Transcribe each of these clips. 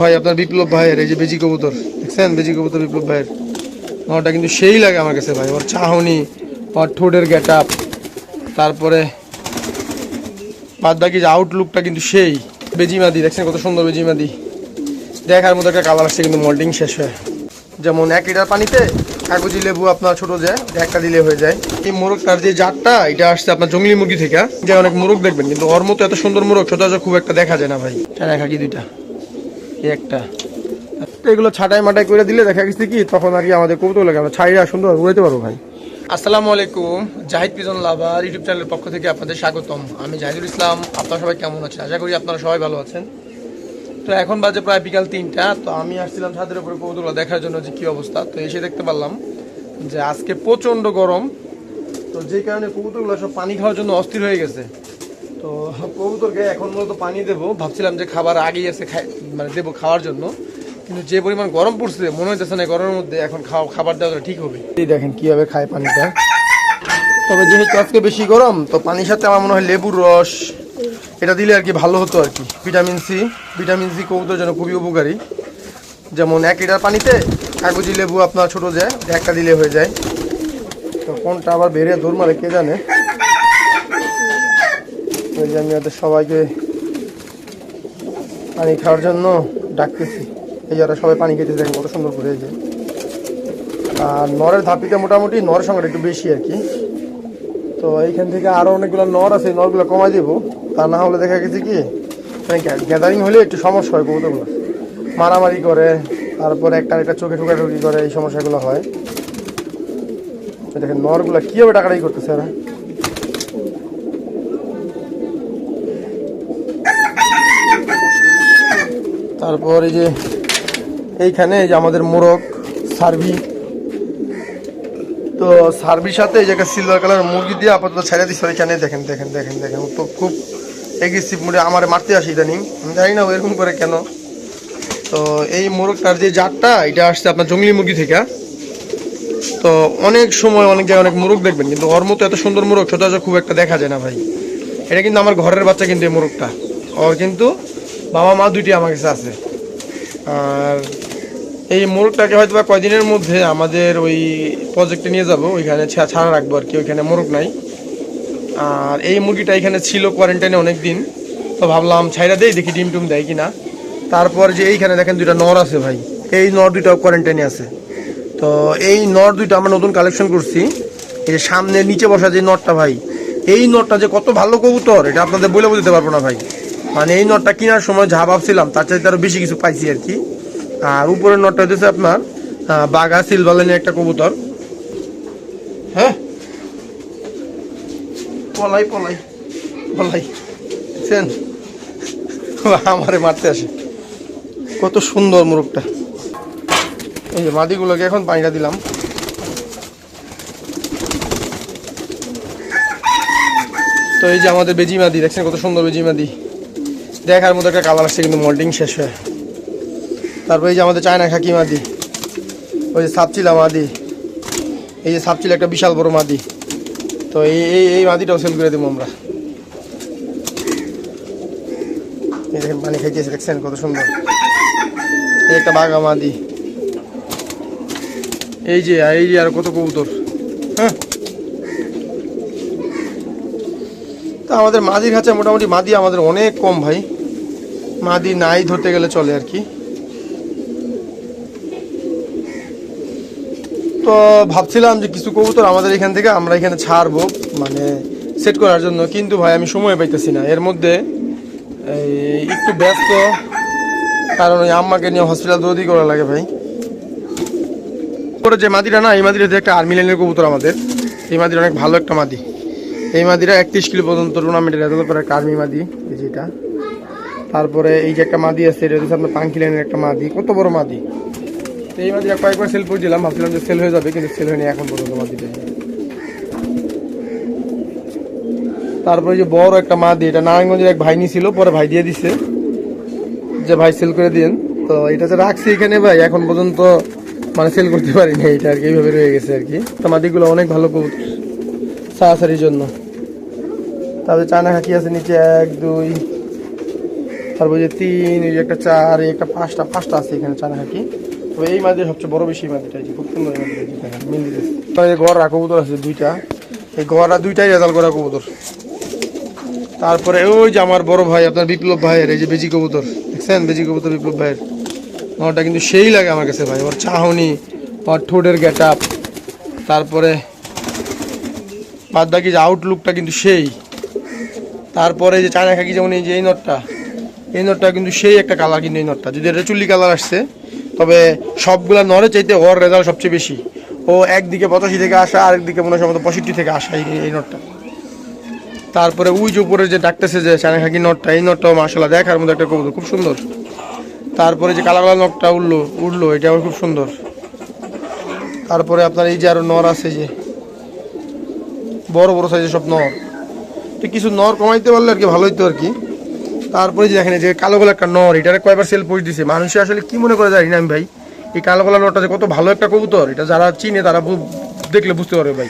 ভাই, আপনার বিপ্লব ভাইয়ের, এই যে বেজি কবুতর, দেখছেন? বেজি কবুতর বিপ্লব ভাইয়ের। নটা কিন্তু সেই লাগে আমার কাছে ভাই। ওর চাহনি, ওর ঠোঁটের গেট আপ তারপরে বাদ বাকি যে আউটলুকটা কিন্তু সেই। বেজিমাদি, দেখছেন কত সুন্দর বেজিমাদি? দেখার মতো একটা কালার আসছে, কিন্তু মোল্ডিং শেষ হয়। যেমন এক লিটার পানিতে কাগজি লেবু আপনার ছোট যে, একটা দিলে হয়ে যায়। এই মোরগটার যে জাতটা, এটা আসছে আপনার জঙ্গলি মুরগি থেকে। যে অনেক মোরগ দেখবেন, কিন্তু ওর মতো এত সুন্দর মোরগ সচরাচর খুব একটা দেখা যায় না ভাই। চায়না খাকি দুইটা? একটা। এগুলো ছাটাই মাটাই করে দিলে দেখা গেছে কি তখন আর কি আমাদের কৌতুক লাগে আমরা ছাইরা সুন্দর উড়াইতে পারব ভাই। আসসালামু আলাইকুম জাহিদ পিজন লাভার ইউটিউব চ্যানেলের পক্ষ থেকে আপনাদের স্বাগতম। আমি জাহিদুল ইসলাম আপনারা সবাই কেমন আছেন? আশা করি আপনারা সবাই ভালো আছেন। তো এখন বাজে প্রায় বিকাল তিনটা তো আমি আসছিলাম ছাদের উপরে কবুতরগুলো দেখার জন্য যে কি অবস্থা। তো এসে দেখতে পারলাম যে আজকে প্রচণ্ড গরম। তো যে কারণে কবুতরগুলো সব পানি খাওয়ার জন্য অস্থির হয়ে গেছে। তো কবুতরকে এখন মূলত পানি দেবো। ভাবছিলাম যে খাবার আগেই খাই মানে দেবো খাওয়ার জন্য। কিন্তু যে পরিমাণ গরম পড়ছে, মনে হইতেছে না গরমের মধ্যে এখন খাওয়া খাবার দেওয়াটা ঠিক হবে। এই দেখেন কীভাবে খায় পানিটা। তবে যেহেতু আজকে বেশি গরম, তো পানির সাথে আমার মনে হয় লেবুর রস, এটা দিলে আর কি ভালো হতো আর কি। ভিটামিন সি ভিটামিন সি কবুতর জন্য খুবই উপকারী। যেমন এক লিটার পানিতে কাগজি লেবু আপনার ছোট যায় একটা দিলে হয়ে যায়। তো কোনটা আবার বেরিয়ে দৌড় মারে কে জানে। ওই যে আমি ওদের সবাইকে পানি খাওয়ার জন্য ডাকতেছি। এই যারা সবাই পানি খেতে দেখেন কত সুন্দর করে যে। আর নরের ধাপিটা মোটামুটি, নরের সংখ্যাটা একটু বেশি আর কি। তো এইখান থেকে আরও অনেকগুলো নর আছে নরগুলো কমাই দিব। তা না হলে দেখা গেছে কি গ্যাদারিং হলে একটু সমস্যা হয় কবুতরগুলো মারামারি করে, তারপরে একটা একটা চোখে ঠুকাঠুকি করে, এই সমস্যাগুলো হয়। দেখেন নরগুলো কীভাবে টাকাটাই করতেছে এরা তারপর এই যে এইখানে এই যে আমাদের মোরগ সার্ভি তো সার্ভির সাথে এই জায়গায় সিলভার কালার মুরগি দিয়ে আপাতত ছেড়ে দিচ্ছে ওইখানে। দেখেন দেখেন দেখেন দেখেন। তো খুব এগ্রেসিভ মুড়ে আমার মারতে আসে ইদানিং। আমি জানি না এরকম করে কেন। তো এই মোরগটার যে জাতটা, এটা আসছে আপনার জঙ্গলি মুরগি থেকে। তো অনেক সময় অনেক জায়গায় অনেক মোরগ দেখবেন, কিন্তু ওর মতো এত সুন্দর মোরগ সচরাচর খুব একটা দেখা যায় না ভাই। এটা কিন্তু আমার ঘরের বাচ্চা কিন্তু এই মোরগটা। ওর কিন্তু বাবা মা দুইটি আমার কাছে আছে। আর এই মোরগটাকে হয়তো বা কয়দিনের মধ্যে আমাদের ওই প্রজেক্টে নিয়ে যাব, ওইখানে ছাড়া রাখব আর কি, ওইখানে মোরগ নাই। আর এই মুরগিটা এখানে ছিল কোয়ারেন্টাইনে অনেক দিন তো ভাবলাম ছাইরা দেই, দেখি ডিম টুম দেয় কি না তারপর যে এইখানে দেখেন দুইটা নর আছে ভাই, এই নর দুইটাও কোয়ারেন্টাইনে আছে। তো এই নর দুইটা আমরা নতুন কালেকশন করছি, এই সামনে নিচে বসা যে নটটা ভাই, এই নটটা যে কত ভালো কবুতর, এটা আপনাদের বলে বুঝতে পারব না ভাই। মানে এই নটটা কেনার সময় যা ভাবছিলাম, তার চাইতে আরও বেশি কিছু পাইছি আর কি। আর উপরের নটটা হচ্ছে আপনার বাঘা সিলভার লাইনের একটা কবুতর। হ্যাঁ? পলাই পলাই পলাই। দেখছেন? আমারে মারতে আসে। কত সুন্দর মোরগটা। এই যে মাদিগুলোকে এখন পানিটা দিলাম। তো এই যে আমাদের বেজি মাদি, দেখছেন কত সুন্দর বেজি মাদি? দেখার মতো একটা কালার আসছে, কিন্তু মোল্ডিং শেষ হয়। তারপর এই যে আমাদের চায়না খাকি মাদি, ওই যে সাপচিলা মাদি, এই যে সাপচিলা একটা বিশাল বড় মাদি। তো এই এই এই মাদিটাও সেল করে দেবো আমরা। পানি খাইতেছে, দেখছেন কত সুন্দর। এই একটা বাঘা মাদি। এই যে এই যে আর কত কবুতর হ্যাঁ? তা আমাদের মাদির কাছে মোটামুটি, মাদি আমাদের অনেক কম ভাই। মাদি নাই ধরতে গেলে চলে আর কি। তো ভাবছিলাম যে কিছু কবুতর আমাদের এখান থেকে আমরা এখানে ছাড়বো মানে সেট করার জন্য। কিন্তু ভাই, আমি সময় পাইতেছি না। এর মধ্যে একটু ব্যস্ত, কারণ ওই আম্মাকে নিয়ে হসপিটাল দৌড়ি করা লাগে ভাই। পরে যে মাদিটা না, এই মাদিটা একটা আর্মি লাইনের কবুতর আমাদের। এই মাদিটা অনেক ভালো একটা মাদি। এই মাদিরা একত্রিশ কিলো পর্যন্ত টুর্নামেন্টের রেজাল্ট করে একটা আর্মি মাদি, এই যেটা তারপরে এই যে একটা মাদি আছে, এটা হচ্ছে আপনার পাঙ্কি লাইনের একটা মাদি, কত বড় মাদি। তো এই মাদিরা কয়েকবার সেল করছিলাম, ভাবছিলাম যে সেল হয়ে যাবে, কিন্তু সেল হয়নি, এখন পর্যন্ত মাদিটা। তারপরে যে বড় একটা মাদি, এটা নারায়ণগঞ্জের এক ভাই নিছিল পরে ভাই দিয়ে দিছে। যে ভাই সেল করে দিন তো এটা তো রাখছি এখানে ভাই, এখন পর্যন্ত মানে সেল করতে পারিনি, এটা আর কি, এইভাবে রয়ে গেছে আর কি। তো মাদিগুলো অনেক ভালো কবুতর। সারাসারির জন্য। তারপরে চায়না খাকি আছে নিচে? এক, দুই, তারপর যে তিন এই একটা চার এই একটা পাঁচটা পাঁচটা আছে এখানে চার হাঁকি তো এই মাঝে সবচেয়ে বড় বেশি যে খুব সুন্দর এই মাঝে দেখেন, মিল দিতেছে তো এই কবুতর আছে দুইটা, এই গড়া দুইটাই রেজাল্ট করা কবুতর। তারপরে ওই যে আমার বড় ভাই, আপনার বিপ্লব ভাইয়ের, এই যে বেজি কবুতর, দেখছেন? বেজি কবুতর বিপ্লব ভাইয়ের। নটা কিন্তু সেই লাগে আমার কাছে ভাই, ওর চাহনি, ওর ঠোঁটের গেট আপ। তারপরে বাদ বাকি যে আউটলুকটা কিন্তু সেই। তারপরে যে চায়না খাকি যেমন এই যে এই নটটা এই নটটা কিন্তু সেই একটা কালার কিন্তু এই নটটা। যদি এটা চুল্লি কালার আসছে, তবে সবগুলা নরে চাইতে ওর রেজাল্ট সবচেয়ে বেশি। ও একদিকে পঁচাশি থেকে আসা, আরেকদিকে মনে হয় সম্ভবত পঁয়ষট্টি থেকে আসা এই নটটা। তারপরে উই যে উপরে যে ডাকতেছে যে চায়না খাকি নটটা, এই নটটাও মাসাল্লাহ দেখার মধ্যে একটা কবুতর, খুব সুন্দর। তারপরে যে কালা কালা নটটা উঠল উঠল, এটাও খুব সুন্দর। তারপরে আপনার এই যে আরও নর আছে যে বড় বড় সাইজের সব নর। তো কিছু নর কমাইতে পারলে আর কি ভালো হইতো আর কি। তারপরে যে দেখেন যে কালো কালো একটা নর এটারে কয়বার সেল পোস্ট দিছে? মানুষে আসলে কি মনে করে জানি না আমি ভাই। এই কালো কালো নরটা যে কত ভালো একটা কবুতর এটা যারা চিনে তারা দেখলে বুঝতে পারবে ভাই।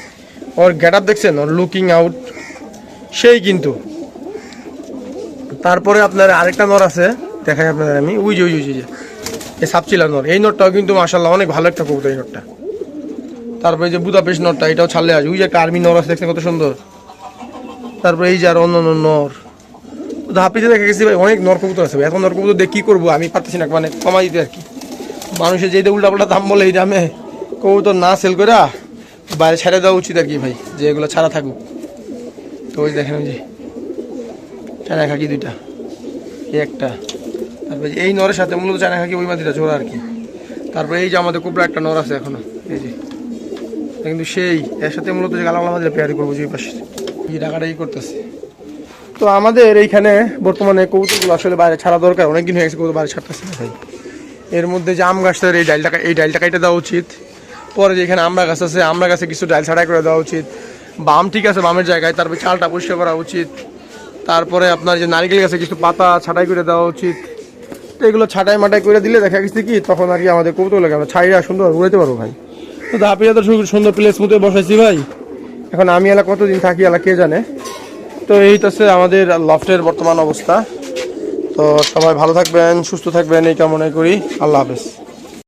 ওর গেট আপ দেখছেন? ওর লুকিং আউট সেই কিন্তু। তারপরে আপনার আরেকটা নর আছে দেখাই আপনাদের আমি। উই যে, উই যে এই সাপচিলা নর। এই নরটাও কিন্তু মাসাল্লাহ অনেক ভালো একটা কবুতর এই নরটা। তারপরে যে বুদাপেস্ট নরটা, এটাও ছাড়লে আছে ওই যে একটা আর্মি নর আছে, দেখছেন কত সুন্দর? তারপরে এই যে আর অন্য অন্য নর। তো হাপিতে দেখে গেছি ভাই, অনেক নর কবুতর আছে ভাই। এখন নর কবুতর দিয়ে কী করব? আমি পারতেছি না মানে কমাই দিতে আর কি। মানুষের যেটা উল্টা পাল্টা দাম বলে এই দামে কবুতর না সেল করে বাইরে ছেড়ে দেওয়া উচিত আর কি ভাই, যে এগুলো ছাড়া থাকুক। তো ওই দেখেন যে, চায়না খাকি দুইটা একটা। তারপরে এই নরের সাথে মূলত চায়না খাকি ওই মাটিটা জোড়া আর কি। তারপরে এই যে আমাদের কোবরা একটা নর আছে এখনও, এই যে। কিন্তু সেই এর সাথে মূলত যে গালামালা আমাদের পেয়ারি করব যে পাশে। এই টাকাটাই করতেছে। তো আমাদের এইখানে বর্তমানে কবুতরগুলো আসলে বাইরে ছাড়া দরকার অনেক দিন হয়ে গেছে কবুতর বাইরে ছাড়তেছে না ভাই। এর মধ্যে যে আম গাছটার এই ডালটা এই ডালটা কাইটে দেওয়া উচিত। পরে যে এখানে আমরা গাছ আছে আমরা গাছে কিছু ডাল ছাড়াই করে দেওয়া উচিত। বাম ঠিক আছে বামের জায়গায়, তারপরে চালটা পরিষ্কার করা উচিত। তারপরে আপনার যে নারকেল গাছে কিছু পাতা ছাটাই করে দেওয়া উচিত। তো এগুলো ছাটাই মাটাই করে দিলে দেখা গেছে কি, তখন আর কি আমাদের কৌতুক লাগে আমরা ছাইরা সুন্দর উড়াইতে পারব ভাই। তো দাপিয়া তো সুন্দর প্লেস মতো বসাইছি ভাই। এখন আমি এলা কতদিন থাকি এলা, কে জানে? তো এই হচ্ছে আমাদের লফটের বর্তমান অবস্থা। তো সবাই ভালো থাকবেন, সুস্থ থাকবেন, এই কামনাই করি। আল্লাহ হাফেজ।